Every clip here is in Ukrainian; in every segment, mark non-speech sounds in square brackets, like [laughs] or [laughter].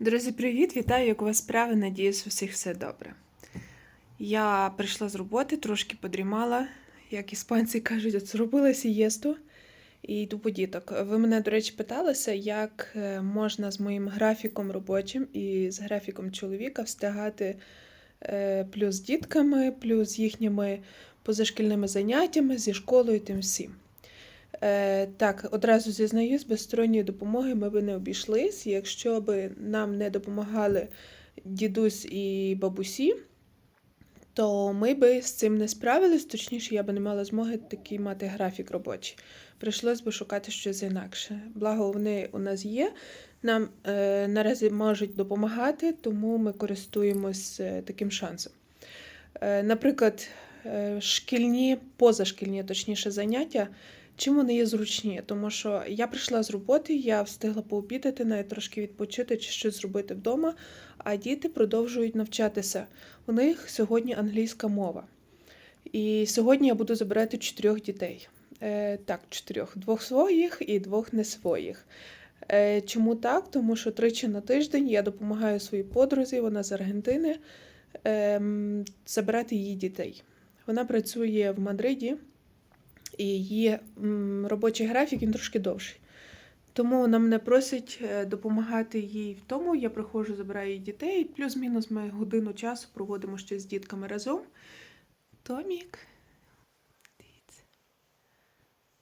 Друзі, привіт! Вітаю, як у вас справи. Надіюсь, у всіх все добре. Я прийшла з роботи, трошки подрімала, як іспанці кажуть, зробила сієсту і йду по діток. Ви мене, до речі, питалися, як е, можна з моїм графіком робочим і з графіком чоловіка встигати е, плюс з дітками, плюс з їхніми позашкільними заняттями, зі школою тим всім. Е, так, одразу зізнаюсь, без сторонньої допомоги ми би не обійшлись. Якщо б нам не допомагали дідусь і бабусі, то ми би з цим не справились, точніше, я би не мала змоги такий мати графік робочий. Прийшлось би шукати щось інакше. Благо, вони у нас є. Нам е, наразі можуть допомагати, тому ми користуємось е, таким шансом. Е, наприклад, е, шкільні, позашкільні, точніше, заняття. Чим вони є зручні? Тому що я прийшла з роботи, я встигла пообідати, навіть трошки відпочити чи щось зробити вдома, а діти продовжують навчатися. У них сьогодні англійська мова. І сьогодні я буду забирати чотирьох дітей. Е, так, чотирьох, двох своїх і двох не своїх. Е, чому так? Тому що тричі на тиждень я допомагаю своїй подрузі, вона з Аргентини, ем, забирати її дітей. Вона працює в Мадриді і її робочий графік він трошки довший. Тому вона мене просить е, допомагати їй в тому. Я приходжу, забираю її дітей, плюс-мінус ми годину часу проводимо ще з дітками разом. Томік. Дивіться.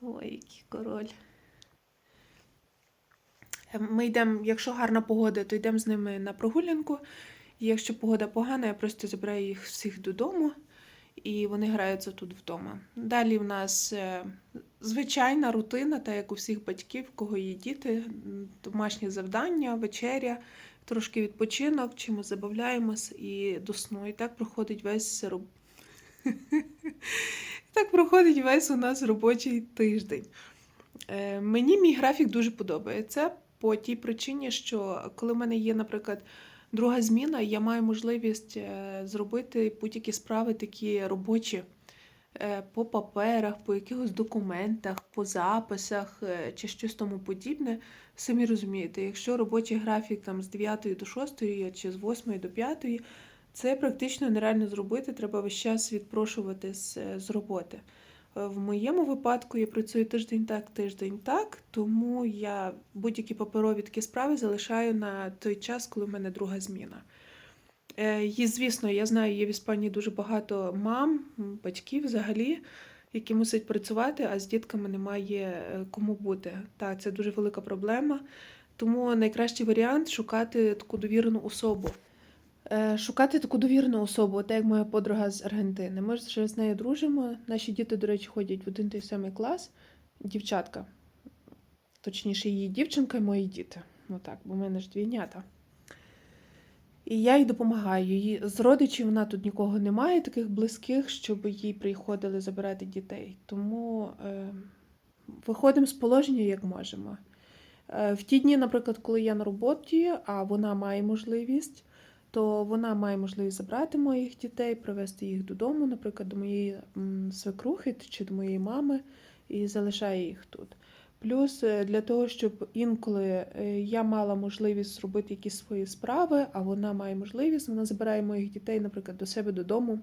Ой, який король. Е, Ми йдемо, якщо гарна погода, то йдемо з ними на прогулянку. І якщо погода погана, я просто забираю їх всіх додому і вони граються тут вдома. Далі в нас е, звичайна рутина, та як у всіх батьків, в кого є діти, домашні завдання, вечеря, трошки відпочинок, чимось забавляємось і до сну. І так проходить весь [laughs] так проходить весь у нас робочий тиждень. Е, Мені мій графік дуже подобається по тій причині, що коли в мене є, наприклад, друга зміна, я маю можливість е, зробити будь-які справи такі робочі е, по паперах, по якихось документах, по записах е, чи щось тому подібне. Самі розумієте, якщо робочий графік там з 9 до 6 чи з 8 до 5, це практично нереально зробити, треба весь час відпрошувати з, з роботи. В моєму випадку я працюю тиждень так, тиждень так, тому я будь-які паперові такі справи залишаю на той час, коли в мене друга зміна. Е, І, звісно, я знаю, є в Іспанії дуже багато мам, батьків взагалі, які мусять працювати, а з дітками немає е, кому бути. Так, це дуже велика проблема. Тому найкращий варіант шукати таку довірену особу. Е, Шукати таку довірну особу, так як моя подруга з Аргентини. Ми ж з нею дружимо. Наші діти, до речі, ходять в один той самий клас. Дівчатка. Точніше, її дівчинка і мої діти. Ну так, бо в мене ж двійнята. І я їй допомагаю. Її з родичів вона тут нікого немає, таких близьких, щоб їй приходили забирати дітей. Тому е, виходимо з положення як можемо. Е, в ті дні, наприклад, коли я на роботі, а вона має можливість, то вона має можливість забрати моїх дітей, привезти їх додому, наприклад, до моєї свекрухи чи до моєї мами, і залишає їх тут. Плюс е, для того, щоб інколи е, я мала можливість зробити якісь свої справи, а вона має можливість, вона забирає моїх дітей, наприклад, до себе додому,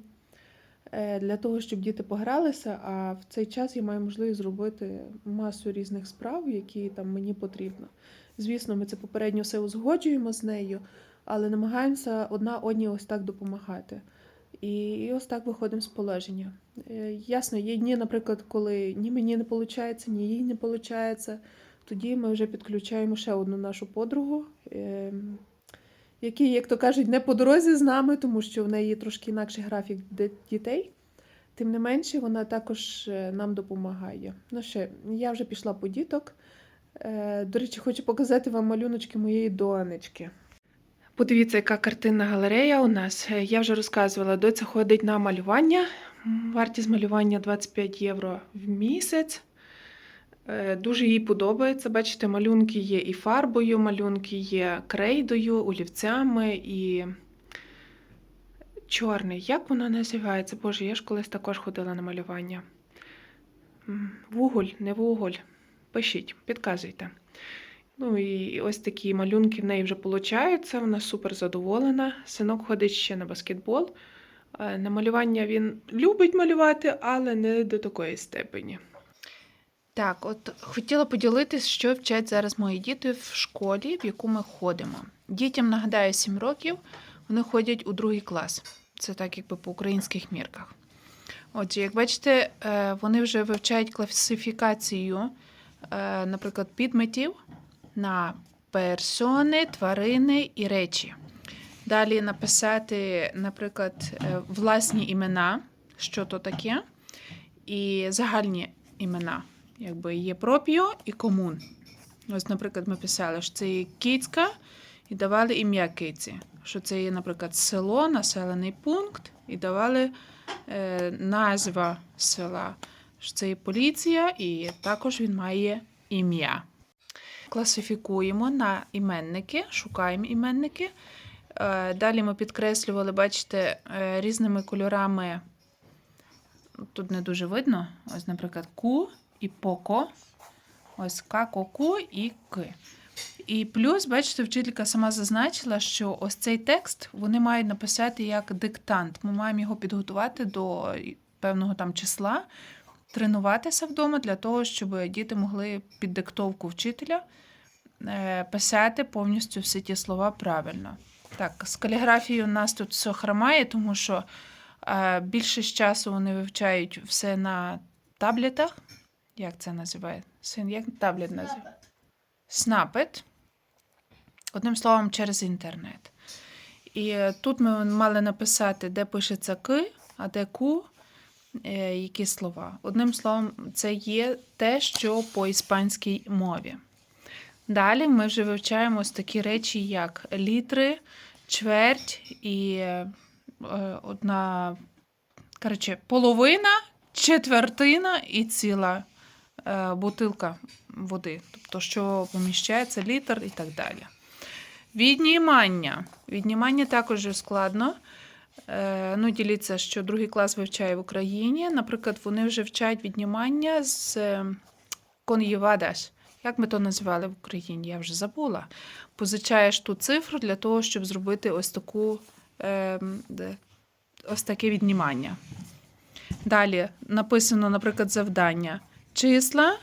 е, для того, щоб діти погралися, а в цей час я маю можливість зробити масу різних справ, які там мені потрібно. Звісно, ми це попередньо все узгоджуємо з нею, але намагаємося одна одній ось так допомагати. І, і ось так виходимо з положення. Е, Ясно, є дні, наприклад, коли ні мені не виходить, ні їй не виходить. Тоді ми вже підключаємо ще одну нашу подругу, ем, який, як то кажуть, не по дорозі з нами, тому що в неї трошки інакший графік дітей. Тим не менше, вона також е, нам допомагає. Ну ще, я вже пішла по діток. Е, До речі, хочу показати вам малюночки моєї донечки. Подивіться, яка картинна галерея у нас. Е, Я вже розказувала, доця ходить на малювання. Вартість малювання 25 євро в місяць. Е, Дуже їй подобається. Бачите, малюнки є і фарбою, малюнки є крейдою, олівцями і чорний. Як воно називається? Боже, я ж колись також ходила на малювання. Вуголь, не вуголь. Пишіть, підказуйте. Ну і ось такі малюнки в неї вже получаються. Вона супер задоволена. Синок ходить ще на баскетбол. Е, На малювання він любить малювати, але не до такої степені. Так, от хотіла поділитися, що вчать зараз мої діти в школі, в яку ми ходимо. Дітям нагадаю 7 років, вони ходять у другий клас. Це так, якби по українських мірках. Отже, як бачите, е, вони вже вивчають класифікацію, е, наприклад, підметів на персони, тварини і речі. Далі написати, наприклад, е, власні імена, що то таке, і загальні імена. Якби є пропіо і комун. Ось, наприклад, ми писали, що це є кицька, і давали ім'я киці. Що це є, наприклад, село, населений пункт, і давали е, назва села. Що це є поліція, і також він має ім'я. Класифікуємо на іменники, шукаємо іменники. Е, Далі ми підкреслювали, бачите, е, різними кольорами. Тут не дуже видно. Ось, наприклад, ку і поко. Ось ка, ко, ку і к. І плюс, бачите, вчителька сама зазначила, що ось цей текст вони мають написати як диктант. Ми маємо його підготувати до певного там числа, тренуватися вдома для того, щоб діти могли під диктовку вчителя е, писати повністю всі ті слова правильно. Так, з каліграфією у нас тут все хромає, тому що е, більшість часу вони вивчають все на таблетах. Як це називає? Син, як таблет називає? Снапет. Одним словом, через інтернет. І тут ми мали написати, де пишеться К, а де Ку, які слова. Одним словом, це є те, що по іспанській мові. Далі ми вже вивчаємо ось такі речі, як літри, чверть і е, одна, коротше, половина, четвертина і ціла е, бутилка води. Тобто, що поміщається літр і так далі. Віднімання. Віднімання також складно. Е, ну, діліться, що другий клас вивчає в Україні. Наприклад, вони вже вчать віднімання з е, кон'євадаш. Як ми то називали в Україні? Я вже забула. Позичаєш ту цифру для того, щоб зробити ось таку е, ось таке віднімання. Далі написано, наприклад, завдання. Числа.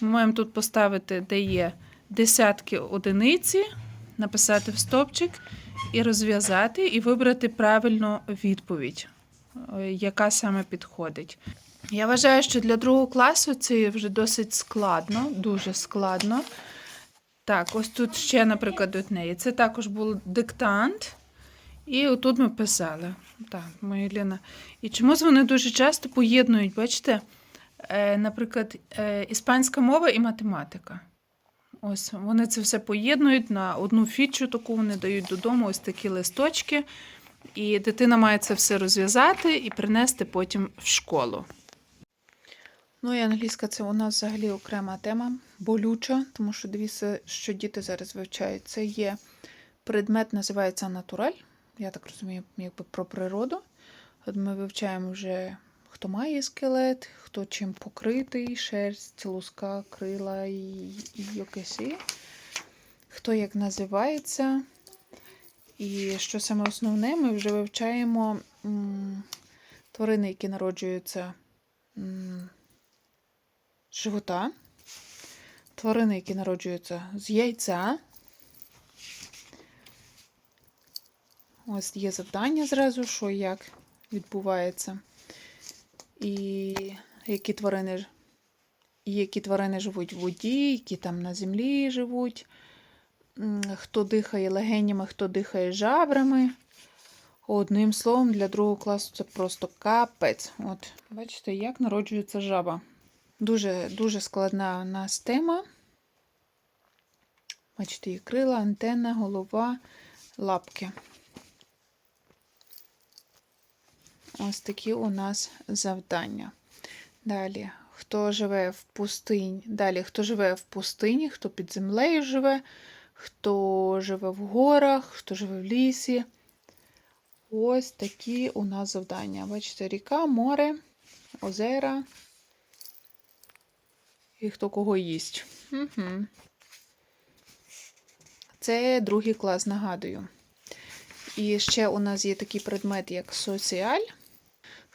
Ми маємо тут поставити, де є десятки одиниці, написати в стопчик і розв'язати, і вибрати правильну відповідь, е, яка саме підходить. Я вважаю, що для другого класу це вже досить складно, дуже складно. Так, ось тут ще, наприклад, до неї. Це також був диктант. І отут ми писали. Так, моя Ліна. І чомусь вони дуже часто поєднують, бачите, е, наприклад, е, іспанська мова і математика. Ось вони це все поєднують на одну фічу, таку вони дають додому, ось такі листочки. І дитина має це все розв'язати і принести потім в школу. Ну і англійська це у нас взагалі окрема тема, болюча, тому що дивіться, що діти зараз вивчають. Це є предмет, називається натураль. Я так розумію, якби про природу. От ми вивчаємо вже, хто має скелет, хто чим покритий, шерсть, луска, крила і, і якесь. Хто як називається. І що саме основне, ми вже вивчаємо м, тварини, які народжуються м, живота, тварини, які народжуються з яйця. Ось є завдання зразу, що як відбувається. І які тварини, які тварини живуть в воді, які там на землі живуть, хто дихає легенями, хто дихає жабрами. Одним словом, для другого класу це просто капець. От, бачите, як народжується жаба. Дуже, дуже складна у нас тема. Бачите, її крила, антенна, голова, лапки. Ось такі у нас завдання. Далі, хто живе в пустині, далі, хто живе в пустині, хто під землею живе, хто живе в горах, хто живе в лісі. Ось такі у нас завдання. Бачите, ріка, море, озера. І хто кого їсть. Угу. Це другий клас, нагадую. І ще у нас є такий предмет, як соціаль.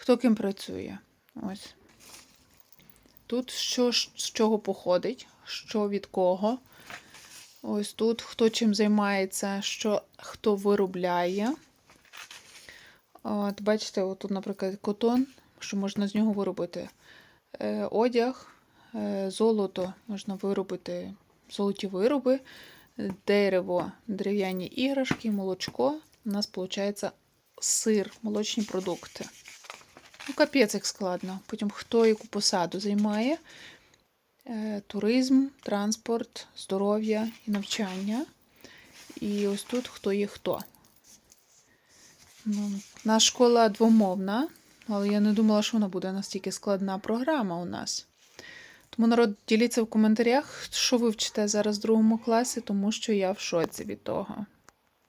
Хто ким працює? Ось. Тут що з чого походить, що від кого. Ось тут хто чим займається, що хто виробляє. От, бачите, тут, наприклад, котон, що можна з нього виробити е, одяг, е, золото, можна виробити золоті вироби, дерево, дерев'яні іграшки, молочко. У нас виходить сир, молочні продукти. Ну, капець як складно. Потім хто яку посаду займає. Е, туризм, транспорт, здоров'я і навчання. І ось тут хто є хто. Ну, наша школа двомовна, але я не думала, що вона буде настільки складна програма у нас. Тому народ, діліться в коментарях, що ви вчите зараз в другому класі, тому що я в шоці від того.